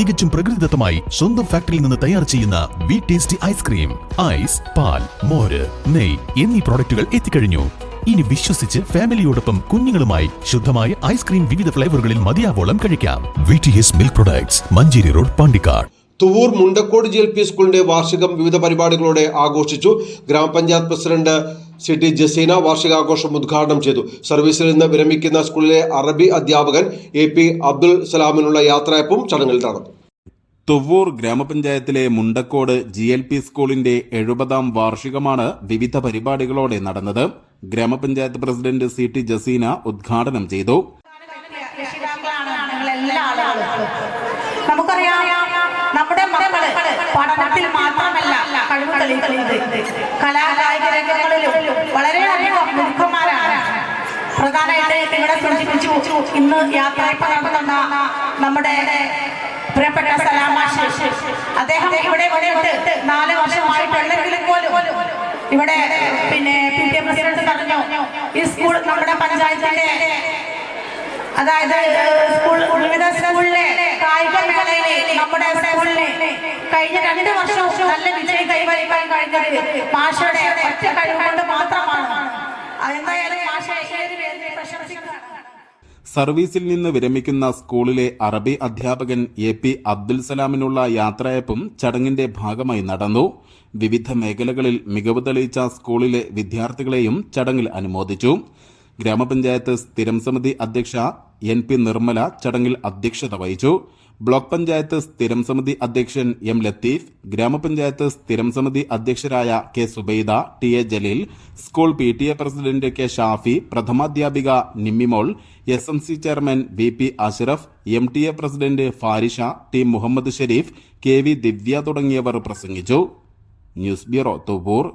തികച്ചും പ്രകൃതിദത്തമായി സ്വന്തം ഫാക്ടറിയിൽ നിന്ന് തയ്യാർ ചെയ്യുന്ന വി ടേസ്റ്റി ഐസ്ക്രീം ഐസ് പാൽ മോര് നെയ് എന്നീ പ്രോഡക്റ്റുകൾ എത്തിക്കഴിഞ്ഞു. ഇനി വിശ്വസിച്ച് ഫാമിലിയോടൊപ്പം കുഞ്ഞുങ്ങളുമായി ശുദ്ധമായ ഐസ്ക്രീം വിവിധ ഫ്ലേവറുകളിൽ മതിയാവോളം കഴിക്കാം. V T S milk products Manjeri road Pandikkad. Thuvvur Mundakkod G L P സ്കൂളിന്റെ വാർഷികം വിവിധ പരിപാടികളോടെ ആഘോഷിച്ചു. ഗ്രാമപഞ്ചായത്ത് പ്രസിഡന്റ് സി ടി ജസീന വാർഷികാഘോഷം ഉദ്ഘാടനം ചെയ്തു. സർവീസിൽ നിന്ന് വിരമിക്കുന്ന സ്കൂളിലെ അറബി അധ്യാപകൻ എ പി അബ്ദുൽ സലാമിനുള്ള യാത്രയപ്പും ചടങ്ങിൽ നടന്നു. തുവ്വൂർ ഗ്രാമപഞ്ചായത്തിലെ മുണ്ടക്കോട് ജി എൽ പി സ്കൂളിന്റെ എഴുപതാം വാർഷികമാണ് വിവിധ പരിപാടികളോടെ നടന്നത്. ഗ്രാമപഞ്ചായത്ത് പ്രസിഡന്റ് സി ടി ജസീന ഉദ്ഘാടനം ചെയ്തു. നമുക്കറിയാം നമ്മുടെ മക്കൾ പഠനത്തിൽ മാത്രമല്ല കഴിവ് തെളിയിക്കുന്നത്. കലാകായിക രംഗങ്ങളിലും പ്രധാനമായിട്ട് ഇവിടെ സൂചിപ്പിച്ചു ഇന്ന് യാത്രയപ്പ് നടത്തുന്ന നമ്മുടെ പ്രിയപ്പെട്ട സലാമാഷ് അദ്ദേഹം ഇവിടെ വന്നിട്ട് നാല് വർഷമായിട്ടുള്ളെങ്കിലും പോലും. ഇവിടെ പിന്നെ പി ടി പ്രസിഡന്റ് പറഞ്ഞു ഈ സ്കൂൾ നമ്മുടെ പഞ്ചായത്തിന്റെ അതായത് സ്കൂൾ വിവിധ സ്കൂളിലെ കായിക മേളയിലെ നമ്മുടെ സ്കൂളിലെ കഴിഞ്ഞ രണ്ട് വർഷം നല്ല വിജയം കൈവരിക്കാൻ കഴിഞ്ഞത് മാഷയുടെ സർവീസിൽ നിന്ന് വിരമിക്കുന്ന സ്കൂളിലെ അറബി അധ്യാപകൻ എ പി അബ്ദുൽ സലാമിനുള്ള യാത്രയപ്പും ചടങ്ങിന്റെ ഭാഗമായി നടന്നു. വിവിധ മേഖലകളിൽ മികവ് തെളിയിച്ച സ്കൂളിലെ വിദ്യാർത്ഥികളെയും ചടങ്ങിൽ അനുമോദിച്ചു. ഗ്രാമപഞ്ചായത്ത് സ്ഥിരം സമിതി അധ്യക്ഷ എൻ പി നിർമ്മല ചടങ്ങിൽ അധ്യക്ഷത വഹിച്ചു. ബ്ലോക്ക് പഞ്ചായത്ത് സ്ഥിരം സമിതി അധ്യക്ഷൻ എം ലത്തീഫ് ഗ്രാമപഞ്ചായത്ത് സ്ഥിരം സമിതി അധ്യക്ഷരായ K Subaida T A Jaleel school P T A president K Shafi പ്രഥമാധ്യാപിക Nimmimol S M C chairman V P Ashraf M T A president Farisha T Muhammad Sherif K V Divya തുടങ്ങിയവർ പ്രസംഗിച്ചു. News bureau Thuvur